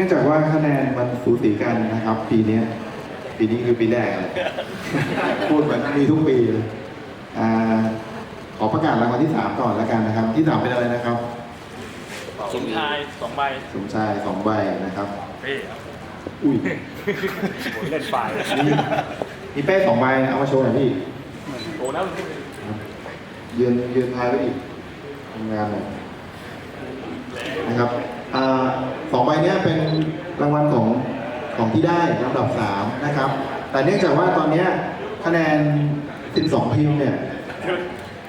นื่องจากว่าคะแนนมันสูสีกันนะครับ ปีเนี้ยปีนี้คือปีแรกเลยพูดเหมือนมีทุกปีเลยอ่าขอประกาศรางวัลที่สามก่อนแล้วกันนะครับ ที่สามเป็นอะไรนะครับ สมชายสองใบสมชายสองใบนะครับ เป้ครับอุ้ยโหเล่นฝ่ายนี่มีเป้สองใบนะเอามาโชว์หน่อยพี่โอ้แล้วยืนยืนทายไว้อีกทำงานหน่อยนะครับอ่า สองใบเนี้ยเป็นรางวัลของของที่ได้ลำดับสามนะครับ แต่เนื่องจากว่าตอนเนี้ยคะแนน 12 พิมพ์เนี่ย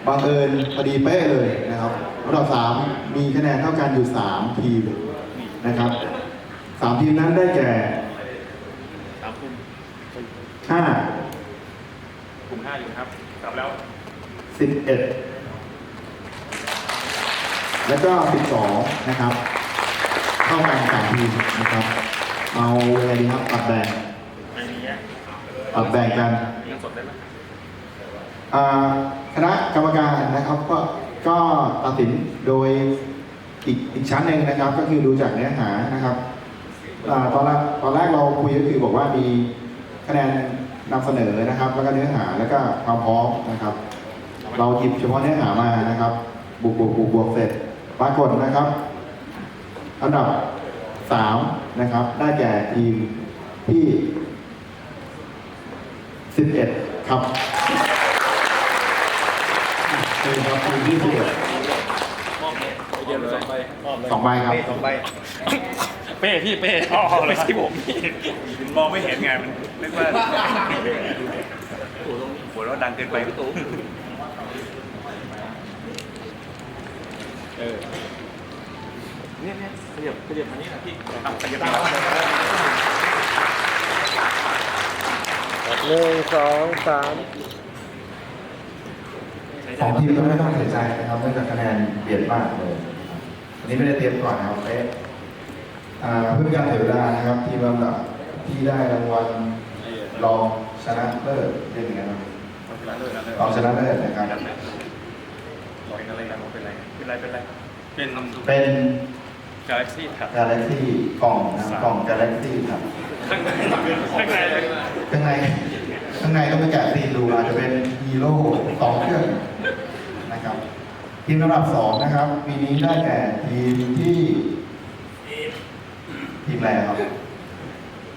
บังเอิญพอดีเป๊ะเลยนะครับลำดับสามมีคะแนนเท่ากันอยู่ 3 ทีมนะครับสามทีมนั้นได้แก่สามกลุ่ม5กลุ่มห้าอยู่ครับกลับแล้ว11แล้วก็12นะครับ เข้ากันสามทีมนะครับ เอาอะไรดีครับตัดแบ่งไม่มีแยกตัดแบ่งกันเงินสดได้ไหมอ่าคณะกรรมการนะครับก็ก็ตัดสินโดยอีกอีกชั้นหนึ่งนะครับ ก็คือดูจากเนื้อหานะครับอ่าตอนแรกตอนแรกเราคุยก็คือบอกว่ามีคะแนนนำเสนอนะครับ แล้วก็เนื้อหาแล้วก็ความพร้อมนะครับ เราหยิบเฉพาะเนื้อหามานะครับ บวกบวกบวกบวกเสร็จปรากฏนะครับ อันดับสามนะครับ ได้แก่ทีมที่สิบเอ็ดครับเป็นครับทีมที่สิบเอ็ดมอบเลยไปเดียวสองใบมอบเลยสองใบครับสองใบเป้พี่เป้อ๋อไม่ใช่ผมพี่มองไม่เห็นไงมันนึกว่าหัวเราะดังเกินไปพี่ตู่เออ เนี่ยเนี่ยขยับขยับมานี่นะพี่อะขยับมาหนึ่งสองสามสองทีมก็ไม่ต้องเสียใจนะครับเนื่องจากคะแนนเบียดมากเลยอันนี้ไม่ได้เตรียมก่อนนะครับเป๊ะอ่าเพื่อเป็นการเสียเวลานะครับ ทีมลำดับที่ได้รางวัลรองชนะเลิศเรียกยังไงครับรองชนะเลิศนะครับ เป็นอะไรกันเป็นไรเป็นไรเป็นไรเป็นเป็น กาแล็กซี่ครับ กาแล็กซี่กล่องนะครับกล่องกาแล็กซี่ครับข้างในข้างในข้างในข้างในก็เป็นแกะซีนดูอาจจะเป็นฮีโร่สองเครื่องนะครับทีมลำดับสองนะครับปีนี้ได้แก่ทีมที่ทีมอะไรครับ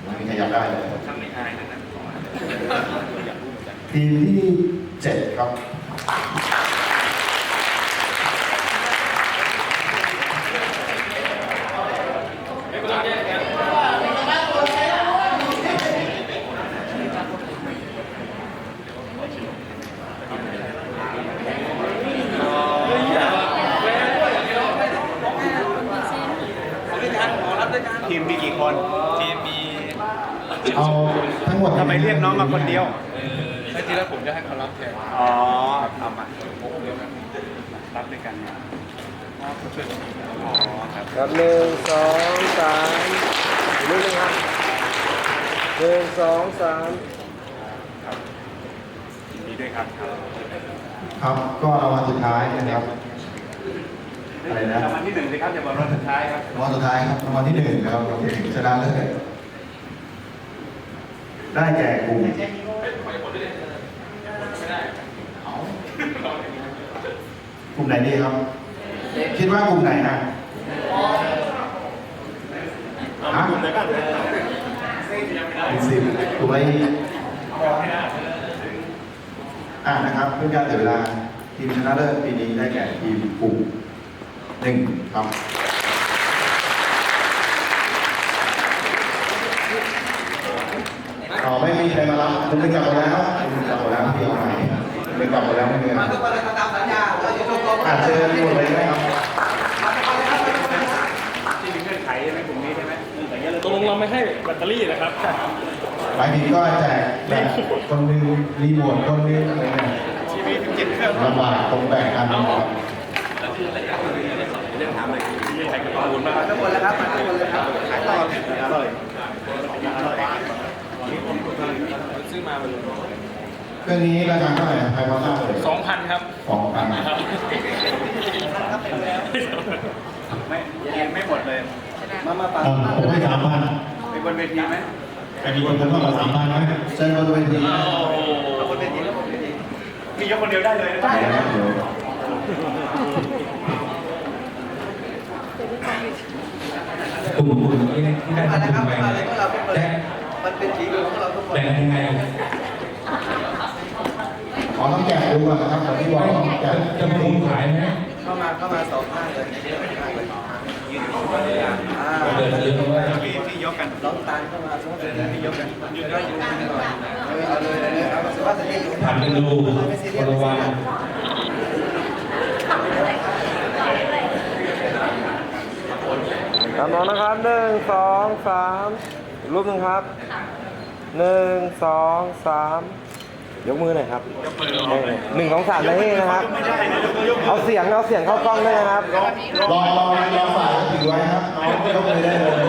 ไม่มีใครอยากได้เลยข้างในอายนั่นนะทีมที่เจ็ดครับ ทีมมีกี่คน ทีมมี เอาทั้ง หมดทำไมเรียกน้องมาคนเดียวไอ้ทีแรกผมจะให้เขารับแทนอ๋อทำอะรับด้วยกันเนี่ยอ๋อเขาช่วยกันอ๋อครับครับหนึ่งสองสามอีกนิดนึงครับหนึ่งสองสามยินดีด้วยครับครับครับก็รางวัลสุดท้ายนะครับอะไรนะรางวัลที่หนึ่งสิครับอย่าบอกรางวัลสุดท้ายครับรางวัลสุดท้ายครับรางวัลที่หนึ่งนะครับชนะเลิศ ได้แก่กลุ่มกลุ่มไหนดีครับ คิดว่ากลุ่มไหนนะฮะกลุ่มไหนบ้างกลุ่มสิบกลุ่มอะไรอีกอ่านะครับเพื่อการเสียเวลาทีมชนะเลิศปีนี้ได้แก่ทีมกลุ่มหนึ่งครับ อ๋อไม่มีใครมารับคุณไปกลับหมดแล้วคุณกลับหมดแล้วพี่เอาใหม่คุณไปกลับหมดแล้วไม่มีอะไรอาจเจอหมดเลยไหมครับที่มีเงื่อนไขใช่ไหมกลุ่มนี้ใช่ไหมตกลงเราไม่ให้แบตเตอรี่นะครับหมายถึงก็แจกแจกคนหนึงรีโมทคนหนึงอะไรเนี่ยทีวีถึงเจ็ดเครื่องลำบากตรงแบ่งกันนะครับเรื่องถามเลยมีใครกังวลบ้างทั้งหมดแล้วครับทั้งหมดเลยครับขายต่ออร่อยอร่อย ซื้อมาเป็นเครื่องนี้ราคาเท่าไหร่ใครพอทราบเลยสองพันครับสองพันไม่ยังไม่หมดเลย มามาปัดเออผมให้สามพันไปบนเวทีไหมใครมีคนผมก็สามพันไหมเชิญมาตัวเวทีนะเอาบนเวทีแล้วบนเวทีมียกคนเดียวได้เลยนะได้ครับเดี๋ยวกลุ่มกลุ่มที่ได้ที่ได้มาแล้วทำคบุรับญไปมาเลยพวกเราทุกคนแบ่มันเป็นสี เหลืองของเราทุกคนแบ่งกันยังไงขอต้องแกะดูก่อนนะครับก่อนที่บอกต้องแกะจะประมูลขายไหมเข้ามาเข้ามาสองข้างเลยเยอะมากเลยยืนอยู่อ่าเดินเรื่องว่าพี่พี่ยกกันน้องตาลเข้ามาสมมติพี่ยกกันยืนได้ยืนกันหน่อยเอาเลยเอาเลยเอาสุภาพสตรีอยู่ผ่านกันดูคนละวันตามน้องนะครับหนึ่งสองสามรูปหนึ่งครับ หนึ่งสองสามยกมือหน่อยครับหนึ่งสองสามนะพี่นะครับ เอาเสียงเอาเสียงเข้ากล้องด้วยนะครับรอรอรอฝ่ายถือไว้ครับน้องยกมือได้เลย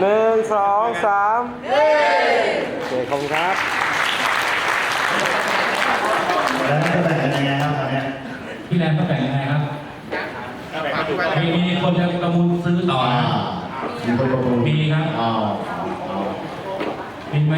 หนึ่งสองสามโอเคขอบคุณครับแล้วจะแบ่งกันยังไงครับตอนเนี้ยพี่แรมก็แบ่งยังไงครับมีมีคนจะประมูลซื้อต่ออ่านะมีคนประมูลมีครับอ่ามี ไหม